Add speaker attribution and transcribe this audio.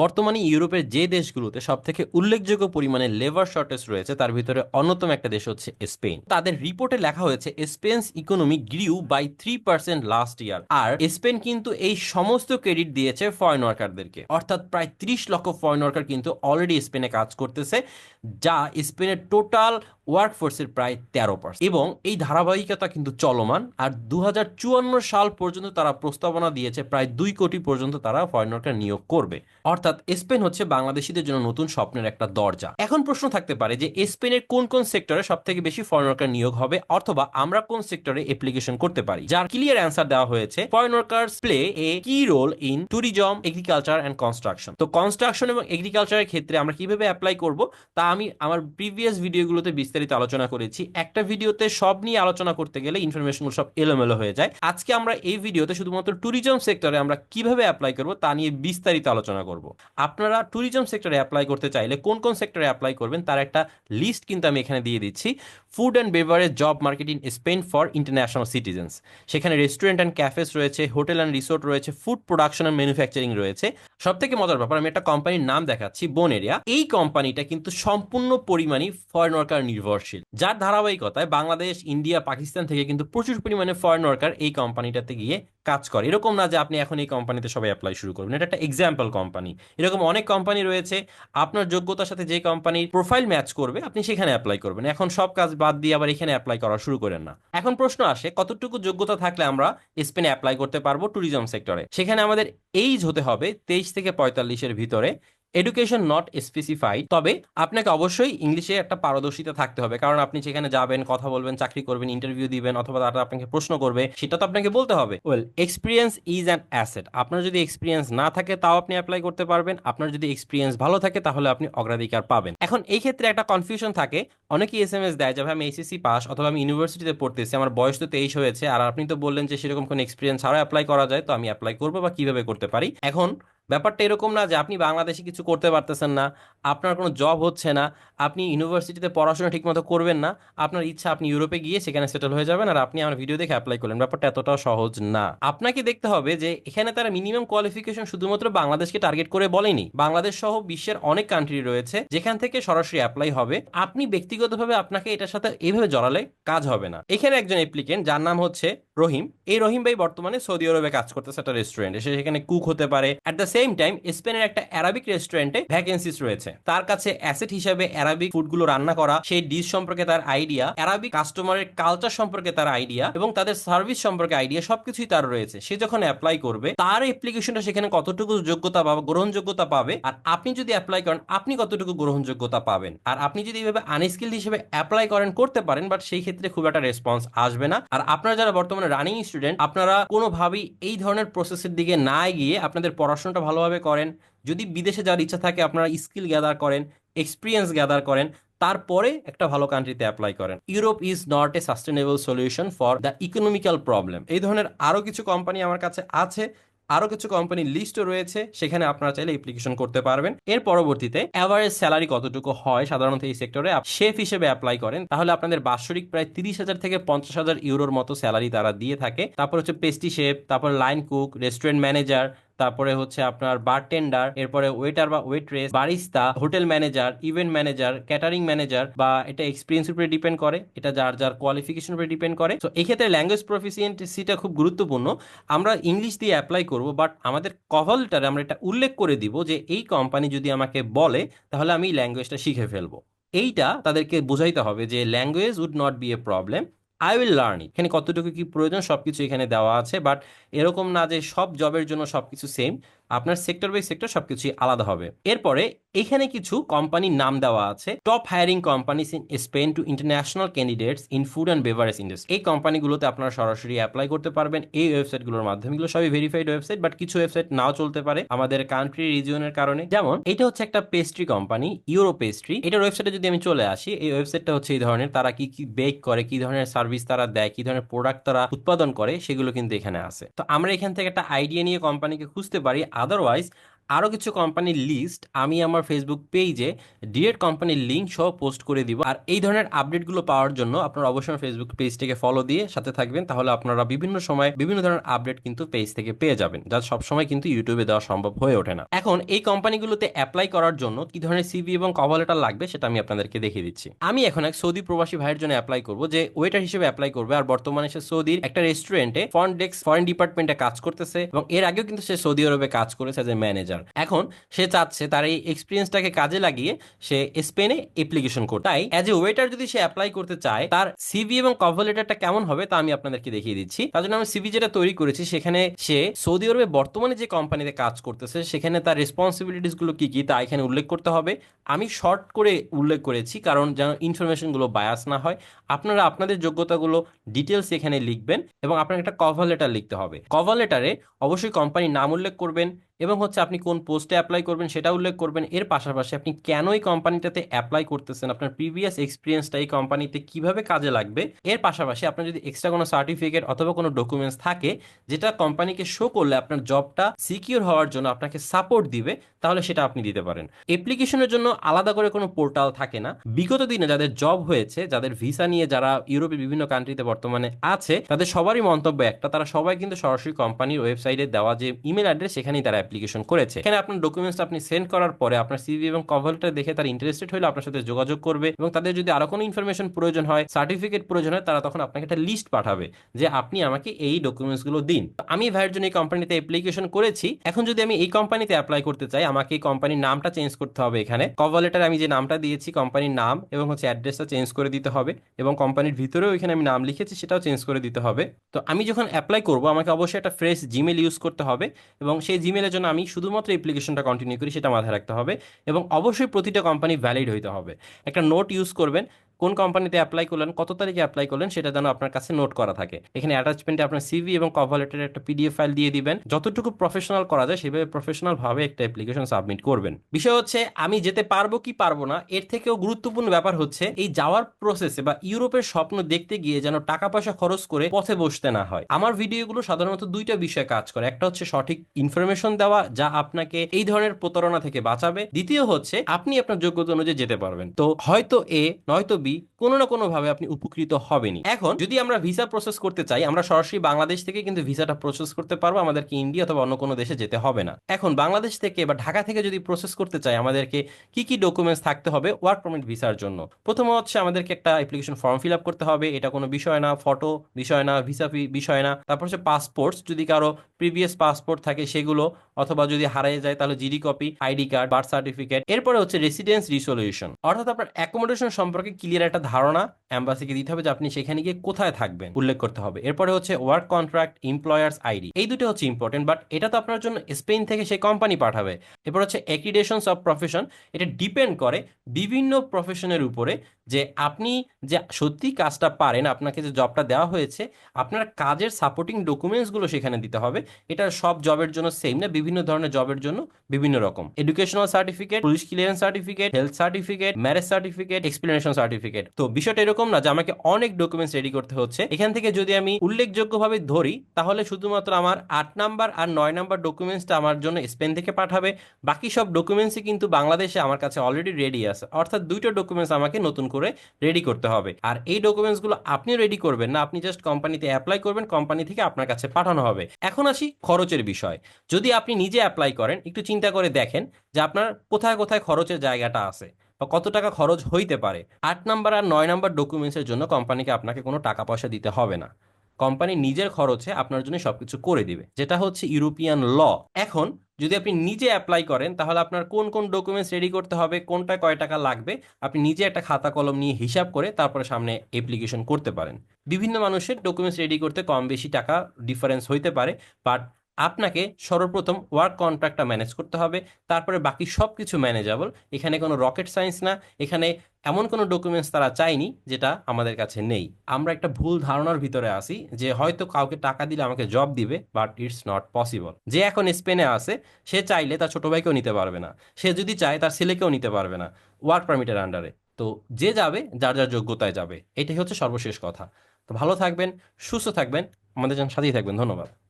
Speaker 1: বর্তমানে ইউরোপের যে দেশগুলোতে সব থেকে উল্লেখযোগ্য পরিমাণে লেবার শর্টেজ রয়েছে, তার ভিতরে অন্যতম একটা দেশ হচ্ছে স্পেন। তাদের রিপোর্টে লেখা হয়েছে, Spain's economy grew by three percent last year R Spain কিন্তু এই সমস্ত ক্রেডিট দিয়েছে ফরেন ওয়ার্কারদেরকে অর্থাৎ প্রায় ত্রিশ লক্ষ ফরেন ওয়ার্কার কিন্তু অলরেডি স্পেনে কাজ করতেছে। যা স্পেনের টোটাল ওয়ার্কফোর্সের প্রায় তেরো পার্সেন্ট এবং এই ধারাবাহিকতা কিন্তু চলমান, আর দু সাল পর্যন্ত তারা প্রস্তাবনা দিয়েছে, প্রায় দুই কোটি পর্যন্ত তারা ফরেন ওয়ার্কার নিয়োগ করবে। অর্থাৎ স্পেন হচ্ছে বাংলাদেশিদের জন্য নতুন স্বপ্নের একটা দরজা। এখন প্রশ্ন থাকতে পারে যে, স্পেনের কোন কোন সেক্টরে সব থেকে বেশি ফরেন ওয়ার্কার নিয়োগ হবে, অথবা আমরা কোন সেক্টরে অ্যাপ্লিকেশন করতে পারি? যার ক্লিয়ার অ্যান্সার দেওয়া হয়েছে foreign workers play a key role in tourism agriculture and construction তো কনস্ট্রাকশন এবং এগ্রিকালচারের ক্ষেত্রে আমরা কীভাবে অ্যাপ্লাই করব, তা আমি আমার প্রিভিয়াস ভিডিওগুলোতে বিস্তারিত আলোচনা করেছি। একটা ভিডিওতে সব নিয়ে আলোচনা করতে গেলে ইনফরমেশনগুলো সব এলোমেলো হয়ে যায়। আজকে আমরা এই ভিডিওতে শুধুমাত্র ট্যুরিজম সেক্টরে আমরা কীভাবে অ্যাপ্লাই করব তা নিয়ে বিস্তারিত আলোচনা করব। আপনারা ট্যুরিজম সেক্টরে অ্যাপ্লাই করতে চাইলে কোন কোন সেক্টরে অ্যাপ্লাই করবেন তার একটা লিস্ট কিন্তু আমি এখানে দিয়ে দিচ্ছি। Food and beverage job marketing Spain for international citizens সেখানে রেস্টুরেন্ট অ্যান্ড ক্যাফেস রয়েছে হোটেল অ্যান্ড রিসোর্ট রয়েছে ফুড প্রোডাকশন অ্যান্ড ম্যানুফ্যাকচারিং রয়েছে। সব থেকে মজার ব্যাপার, আমি একটা কোম্পানির নাম দেখাচ্ছি বোন এরিয়া এই কোম্পানিটা কিন্তু সম্পূর্ণ পরিমাণে ফরেন ওয়ার্কার নির্ভরশীল। যার ধারাবাহিকতায় বাংলাদেশ ইন্ডিয়া পাকিস্তান থেকে কিন্তু প্রচুর পরিমাণে ফরেন ওয়ার্কার এই কোম্পানিটাতে গিয়ে কাজ করে। এরকম না যে আপনি এখন এই কোম্পানিতে সবাই অ্যাপ্লাই শুরু করবেন। এটা একটা এক্সাম্পল কোম্পানি এরকম অনেক কোম্পানি রয়েছে। আপনার যোগ্যতার সাথে যে কোম্পানির প্রোফাইল ম্যাচ করবে, আপনি সেখানে অ্যাপ্লাই করবেন। এখন সব কাজ বাদ দিয়ে আবার এখানে অ্যাপ্লাই করা শুরু করেন না। এখন প্রশ্ন আসে, কতটুকু যোগ্যতা থাকলে আমরা স্পেনে অ্যাপ্লাই করতে পারব ট্যুরিজম সেক্টরে সেখানে আমাদের এইজ হতে হবে তেইশ থেকে পঁয়তাল্লিশের ভিতরে। এডুকেশন নট স্পেসিফাইড তবে আপনাকে অবশ্যই ইংলিশে একটা পারদর্শিতা থাকতে হবে। কারণ আপনি সেখানে যাবেন, কথা বলবেন, চাকরি করবেন ইন্টারভিউ দিবেন, অথবা তারা আপনাকে প্রশ্ন করবে, সেটা তো আপনাকে বলতে হবে। Well experience is an asset আপনার যদি এক্সপিরিয়েন্স না থাকে, তাও আপনি অ্যাপ্লাই করতে পারবেন। আপনার যদি এক্সপিরিয়েন্স ভালো থাকে, তাহলে আপনি অগ্রাধিকার পাবেন। এখন এই ক্ষেত্রে একটা কনফিউশন থাকে। অনেকেই এস এম এস দেয় যে আমি এইচএসসি পাস অথবা আমি ইউনিভার্সিটিতে পড়তেছি, আমার বয়স তো তেইশ হয়েছে, আর আপনি তো বললেন যে, সেরকম কোনো এক্সপিরিয়েন্স ছাড়াও অ্যাপ্লাই করা যায়, তো আমি অ্যাপ্লাই করব বা কীভাবে করতে পারি? এখন ব্যাপারটা এরকম না যে আপনি বাংলাদেশে কিছু করতে পারতেছেন না, আপনার কোনো জব হচ্ছে না, আপনি ইউনিভার্সিটিতে পড়াশোনা ঠিকমতো করবেন না, আপনার ইচ্ছা আপনি ইউরোপে গিয়ে সেখানে সেটেল হয়ে যাবেন আর আপনি আমার ভিডিও দেখে অ্যাপ্লাই করলেন। ব্যাপারটা এতটাও সহজ না। আপনাকে দেখতে হবে যে এখানে তারা মিনিমাম কোয়ালিফিকেশন শুধুমাত্র বাংলাদেশকে টার্গেট করে বলেনি। বাংলাদেশ সহ বিশ্বের অনেক কান্ট্রি রয়েছে যেখান থেকে সরাসরি অ্যাপ্লাই হবে। আপনি ব্যক্তিগতভাবে আপনাকে এটার সাথে এইভাবে জড়ালে কাজ হবে না। এখানে একজন অ্যাপ্লিকেন্ট যার নাম হচ্ছে রহিম, এই রহিম ভাই বর্তমানে সৌদি আরবে কাজ করতেছে একটা রেস্টুরেন্টে সে সেখানে কুক হতে পারে। অ্যাট দ্য সেম টাইম স্পেনের একটা অ্যারাবিক রেস্টুরেন্টে ভ্যাকেন্সিস রয়েছে। তার কাছে অ্যাসেট হিসেবে অ্যারাবিক ফুডগুলো রান্না করা, সেই ডিশ সম্পর্কে তার আইডিয়া অ্যারাবিক কাস্টমারের কালচার সম্পর্কে তার আইডিয়া এবং তাদের সার্ভিস সম্পর্কে আইডিয়া সবকিছুই তার রয়েছে। সে যখন অ্যাপ্লাই করবে, তার অ্যাপ্লিকেশনটা সেখানে কতটুকু যোগ্যতা বা গ্রহণযোগ্যতা পাবে আর আপনি যদি অ্যাপ্লাই করেন, আপনি কতটুকু গ্রহণযোগ্যতা পাবেন। আর আপনি যদি এইভাবে আনস্কিল্ড হিসেবে অ্যাপ্লাই করেন, করতে পারেন বাট সেই ক্ষেত্রে খুব একটা রেসপন্স আসবে না। আর আপনারা যারা বর্তমানে রানিং স্টুডেন্ট আপনারা কোনোভাবেই এই ধরনের প্রসেসের দিকে না গিয়ে আপনাদের পড়াশোনাটা ভালোভাবে করেন। যদি বিদেশে যাওয়ার ইচ্ছা থাকে, আপনারা স্কিল গ্যাদার করেন এক্সপিরিয়েন্স গ্যাদার করেন, তারপরে একটা ভালো কান্ট্রিতে অ্যাপ্লাই করেন। Europe is not a sustainable solution for the economical problem এই ধরনের আরও কিছু কোম্পানি আমার কাছে আছে আরও কিছু কোম্পানির লিস্টও রয়েছে, সেখানে আপনারা চাইলে অ্যাপ্লিকেশন করতে পারবেন। এর পরবর্তীতে অ্যাভারেজ স্যালারি কতটুকু হয় সাধারণত এই সেক্টরে শেফ হিসেবে অ্যাপ্লাই করেন, তাহলে আপনাদের বাৎসরিক প্রায় তিরিশ হাজার থেকে পঞ্চাশ হাজার ইউরোর মতো স্যালারি তারা দিয়ে থাকে। তারপর হচ্ছে পেস্টি শেফ তারপর লাইন কুক রেস্টুরেন্ট ম্যানেজার তারপরে হচ্ছে আপনার বারটেন্ডার এরপরে ওয়েটার বা waitress barista hotel manager event manager catering manager বা এটা এক্সপিরিয়েন্সের উপরে ডিপেন্ড করে, এটা যার যার কোয়ালিফিকেশন উপরে ডিপেন্ড করে। তো এক্ষেত্রে ল্যাঙ্গুয়েজ প্রফিসিয়েন্সিটা খুব গুরুত্বপূর্ণ। আমরা ইংলিশ দিয়ে অ্যাপ্লাই করব বাট আমাদের কভার লেটারে আমরা এটা উল্লেখ করে দিব যে এই কোম্পানি যদি আমাকে বলে, তাহলে আমি ল্যাঙ্গুয়েজটা শিখে ফেলব। এইটা তাদেরকে বোঝাইতে হবে যে language would not be a problem I will learn it এখানে কতটুকু কি প্রয়োজন সবকিছু এখানে দেওয়া আছে বাট এরকম না যে সব জবের জন্য সবকিছু সেম আপনার সেক্টর বাই সেক্টর সবকিছুই আলাদা হবে। এরপরে এখানে কিছু কোম্পানির নাম দেওয়া আছে। Top hiring companies in Spain to international candidates in food and beverage industry এই কোম্পানিগুলোতে আপনারা সরাসরি অ্যাপ্লাই করতে পারবেন। এই ওয়েবসাইটগুলোর মাধ্যমে এগুলো সবই ভেরিফাইড ওয়েবসাইট বাট কিছু ওয়েবসাইট নাও চলতে পারে আমাদের কান্ট্রি রিজিয়নের কারণে। যেমন, এটা হচ্ছে একটা পেস্ট্রি কোম্পানি ইউরো পেস্ট্রি এটার ওয়েবসাইটে যদি আমি চলে আসি, এই ওয়েবসাইটটা হচ্ছে এই ধরনের। তারা কি কি বেক করে, কি ধরনের সার্ভিস তারা দেয়, কি ধরনের প্রোডাক্ট তারা উৎপাদন করে, সেগুলো কিন্তু এখানে আছে। তো আমরা এখান থেকে একটা আইডিয়া নিয়ে কোম্পানিকে খুঁজতে পারি। Otherwise, আরও কিছু কোম্পানির লিস্ট আমি আমার ফেসবুক পেজে ডিরেক্ট কোম্পানির লিঙ্ক সহ পোস্ট করে দিব। আর এই ধরনের আপডেটগুলো পাওয়ার জন্য আপনারা অবশ্যই ফেসবুক পেজটিকে ফলো দিয়ে সাথে থাকবেন, তাহলে আপনারা বিভিন্ন সময় বিভিন্ন ধরনের আপডেট কিন্তু পেজ থেকে পেয়ে যাবেন, যা সবসময় কিন্তু ইউটিউবে দেওয়া সম্ভব হয়ে ওঠে না। এখন এই কোম্পানিগুলোতে অ্যাপ্লাই করার জন্য কি ধরনের সিভি এবং কভার লেটার লাগবে সেটা আমি আপনাদেরকে দেখিয়ে দিচ্ছি। আমি এখন এক সৌদি প্রবাসী ভাইয়ের জন্য অ্যাপ্লাই করব, যে ওয়েটার হিসেবে অ্যাপ্লাই করবে, আর বর্তমানে সে সৌদির একটা রেস্টুরেন্টে ফরেন ডেস্ক ফরেন ডিপার্টমেন্টে কাজ করতেছে, এবং এর আগেও কিন্তু সে সৌদি আরবে কাজ করেছে এজ এ ম্যানেজার এখন সে চাচ্ছে তার এই এক্সপিরিয়েন্সটাকে কাজে লাগিয়ে সে স্পেনে অ্যাপ্লিকেশন করতে। তাই অ্যাজ এ ওয়েটার যদি সে অ্যাপ্লাই করতে চায়, তার সিভি এবং কভার লেটারটা কেমন হবে তা আমি আপনাদেরকে দেখিয়ে দিচ্ছি। তার জন্য আমি সিভি যেটা তৈরি করেছি, সেখানে সে সৌদি আরবে বর্তমানে যে কোম্পানিতে কাজ করতেছে, সেখানে তার রেসপন্সিবিলিটিসগুলো কি কি তা এখানে উল্লেখ করতে হবে। আমি শর্ট করে উল্লেখ করেছি, কারণ যেন ইনফরমেশনগুলো বায়াস না হয়। আপনারা আপনাদের যোগ্যতাগুলো ডিটেলস এখানে লিখবেন এবং আপনার একটা কভার লেটার লিখতে হবে। কভার লেটারে অবশ্যই কোম্পানির নাম উল্লেখ করবেন এবং হচ্ছে আপনি কোন পোস্টে অ্যাপ্লাই করবেন সেটা উল্লেখ করবেন। এর পাশাপাশি আপনি কেন এই কোম্পানিটাতে অ্যাপ্লাই করতেছেন? আপনার প্রিভিয়াস এক্সপিরিয়েন্সটা এই কোম্পানিতে কীভাবে কাজে লাগবে? এর পাশাপাশি আপনার যদি এক্সট্রা কোনো সার্টিফিকেট অথবা কোনো ডকুমেন্টস থাকে, যেটা কোম্পানিকে শো করলে আপনার জবটা সিকিউর হওয়ার জন্য আপনাকে সাপোর্ট দিবে, তাহলে সেটা আপনি দিতে পারেন। অ্যাপ্লিকেশনের জন্য আলাদা করে কোনো পোর্টাল থাকে না। বিগত দিনে যাদের জব হয়েছে, যাদের ভিসা নিয়ে যারা ইউরোপের বিভিন্ন কান্ট্রিতে বর্তমানে আছে, তাদের সবারই মন্তব্য একটা। তারা সবাই কিন্তু সরাসরি কোম্পানির ওয়েবসাইটে দেওয়া যে ইমেল অ্যাড্রেস সেখানেই তারা অ্যাপ্লিকেশন করেছে। এখানে আপনার ডকুমেন্টস আপনি সেন্ড করার পরে আপনার সিভি এবং কভারটা দেখে তারা ইন্টারেস্টেড হলে আপনার সাথে যোগাযোগ করবে এবং তাদের যদি আরও কোনো ইনফরমেশন প্রয়োজন হয় সার্টিফিকেট প্রয়োজন হয়, তারা তখন আপনাকে একটা লিস্ট পাঠাবে যে আপনি আমাকে এই ডকুমেন্টসগুলো দিন। আমি ভাইয়ের জন্য এই কোম্পানিতে অ্যাপ্লিকেশন করেছি। এখন যদি আমি এই কোম্পানিতে অ্যাপ্লাই করতে চাই, আমাকে এই কোম্পানির নামটা চেঞ্জ করতে হবে এখানে। কভার লেটার আমি যে নামটা দিয়েছি কোম্পানির নাম এবং হচ্ছে অ্যাড্রেসটা চেঞ্জ করে দিতে হবে এবং কোম্পানির ভিতরেও এখানে আমি নাম লিখেছি, সেটাও চেঞ্জ করে দিতে হবে। তো আমি যখন অ্যাপ্লাই করব, আমাকে অবশ্যই একটা ফ্রেশ জিমেল ইউজ করতে হবে এবং সেই জিমেলের জন্য আমি শুধুমাত্র অ্যাপ্লিকেশনটা কন্টিনিউ করি, সেটা মাথায় রাখতে হবে এবং অবশ্যই প্রতিটা কোম্পানি ভ্যালিড হইতে হবে। একটা নোট ইউজ করবেন কোন কোম্পানিতে অ্যাপ্লাই করলেন, কত তারিখে অ্যাপ্লাই করলেন, সেটা যেন আপনার কাছে নোট করা থাকে। এখানে অ্যাটাচমেন্টে আপনার সিভি এবং কভার লেটারের একটা পিডিএফ ফাইল দিয়ে দিবেন। যতটুকু প্রফেশনাল করা যায়, সেভাবে প্রফেশনাল ভাবে একটা অ্যাপ্লিকেশন সাবমিট করবেন। বিষয় হচ্ছে, আমি যেতে পারব কি পারব না, এর থেকেও গুরুত্বপূর্ণ ব্যাপার হচ্ছে, এই যাওয়ার প্রসেসে বা ইউরোপের স্বপ্ন দেখতে গিয়ে যেন টাকা পয়সা খরচ করে পথে বসতে না হয়। আমার ভিডিওগুলো সাধারণত দুইটা বিষয়ে কাজ করে। একটা হচ্ছে সঠিক ইনফরমেশন দেওয়া, যা আপনাকে এই ধরনের প্রতারণা থেকে বাঁচাবে। দ্বিতীয় হচ্ছে, আপনি আপনার যোগ্যতা অনুযায়ী যেতে পারবেন। তো হয়তো এ, নয়তো বি কোনো না কোনো ভাবে আপনি উপকৃত হবেনি এখন, যদি আমরা ভিসা প্রসেস করতে চাই, আমরা সরাসরি বাংলাদেশ থেকে কিন্তু ভিসাটা প্রসেস করতে পারব, আমাদেরকে ইন্ডিয়া অথবা অন্য কোনো দেশে যেতে হবে না। এখন, বাংলাদেশ থেকে বা ঢাকা থেকে যদি প্রসেস করতে চাই, আমাদেরকে কি কি ডকুমেন্টস থাকতে হবে ওয়ার্ক পারমিট ভিসার জন্য? প্রথম হচ্ছে আমাদেরকে একটা অ্যাপ্লিকেশন ফর্ম ফিল আপ করতে হবে, এটা কোনো বিষয় না ফটো বিষয় না ভিসা বিষয় না। তারপর হচ্ছে পাসপোর্টস যদি কারও প্রিভিয়াস পাসপোর্ট থাকে সেগুলো, অথবা যদি হারিয়ে যায় তাহলে GD copy ID card birth certificate এরপরে হচ্ছে রেসিডেন্স রিসলিউশন অর্থাৎ আপনার অ্যাকোমোডেশন সম্পর্কে ক্লিয়ার একটা ধারণা অ্যাম্বাসিকে দিতে হবে যে আপনি সেখানে গিয়ে কোথায় থাকবেন, উল্লেখ করতে হবে। এরপরে হচ্ছে ওয়ার্ক কন্ট্রাক্ট এমপ্লয়ার্স আইডি এই দুটো হচ্ছে ইম্পর্টেন্ট বাট এটা তো আপনার জন্য স্পেন থেকে সেই কোম্পানি পাঠাবে। এরপর হচ্ছে অ্যাক্রিডেশনস অফ প্রফেশন এটা ডিপেন্ড করে বিভিন্ন প্রফেশনের উপরে যে আপনি যে সত্যি কাজটা পারেন, আপনাকে যে জবটা দেওয়া হয়েছে, আপনার কাজের সাপোর্টিং ডকুমেন্টসগুলো সেখানে দিতে হবে। এটা সব জবের জন্য সেম না, বিভিন্ন ধরনের জবের জন্য বিভিন্ন রকম। Educational certificate police clearance certificate health certificate marriage certificate explanation certificate তো বিষয়টা এরকম না যে আমাকে অনেক ডকুমেন্টস রেডি করতে হচ্ছে। এখান থেকে যদি আমি উল্লেখযোগ্যভাবে ধরি, তাহলে শুধুমাত্র আমার আট নাম্বার আর নয় নাম্বার ডকুমেন্টসটা আমার জন্য স্পেন থেকে পাঠাবে। বাকি সব ডকুমেন্টসই কিন্তু বাংলাদেশে আমার কাছে অলরেডি রেডি আছে। অর্থাৎ দুইটা ডকুমেন্টস আমাকে নতুন করে রেডি করতে হবে। আর এই ডকুমেন্টসগুলো আপনি রেডি করবেন না, আপনি জাস্ট কোম্পানিতে অ্যাপ্লাই করবেন কোম্পানি থেকে আপনার কাছে পাঠানো হবে। এখন আসি খরচের বিষয়। যদি আপনি নিজে অ্যাপ্লাই করেন, একটু চিন্তা করে দেখেন যে আপনার কোথায় কোথায় খরচের জায়গাটা আছে। বা কত টাকা খরচ হইতে পারে? আট নাম্বার আর নয় নাম্বার ডকুমেন্টসের জন্য কোম্পানিকে আপনাকে কোনো টাকা পয়সা দিতে হবে না। কোম্পানি নিজের খরচে আপনার জন্য সবকিছু করে দিবে। যেটা হচ্ছে ইউরোপিয়ান ল এখন যদি আপনি নিজে অ্যাপ্লাই করেন, তাহলে আপনার কোন কোন ডকুমেন্টস রেডি করতে হবে, কোনটা কয় টাকা লাগবে, আপনি নিজে একটা খাতা কলম নিয়ে হিসাব করে তারপরে সামনে অ্যাপ্লিকেশন করতে পারেন। বিভিন্ন মানুষের ডকুমেন্টস রেডি করতে কম বেশি টাকা ডিফারেন্স হইতে পারে বাট আপনাকে সর্বপ্রথম ওয়ার্ক কন্ট্রাক্টটা ম্যানেজ করতে হবে, তারপরে বাকি সব কিছু ম্যানেজেবল। এখানে কোনো রকেট সায়েন্স না, এখানে এমন কোনো ডকুমেন্টস তারা চায়নি যেটা আমাদের কাছে নেই। আমরা একটা ভুল ধারণার ভিতরে আসি যে হয়তো কাউকে টাকা দিলে আমাকে জব দিবে, বাট ইটস নট পসিবল। যে এখন স্পেনে আছে, সে চাইলে তার ছোট ভাইকেও নিতে পারবে না। সে যদি চায়, তার ছেলেকেও নিতে পারবে না, ওয়ার্ক পারমিটের আন্ডারে। তো যে যাবে, যার যার যোগ্যতায় যাবে, এটাই হচ্ছে সর্বশেষ কথা। তো ভালো থাকবেন, সুস্থ থাকবেন, আমাদের যেন সাথেই থাকবেন। ধন্যবাদ।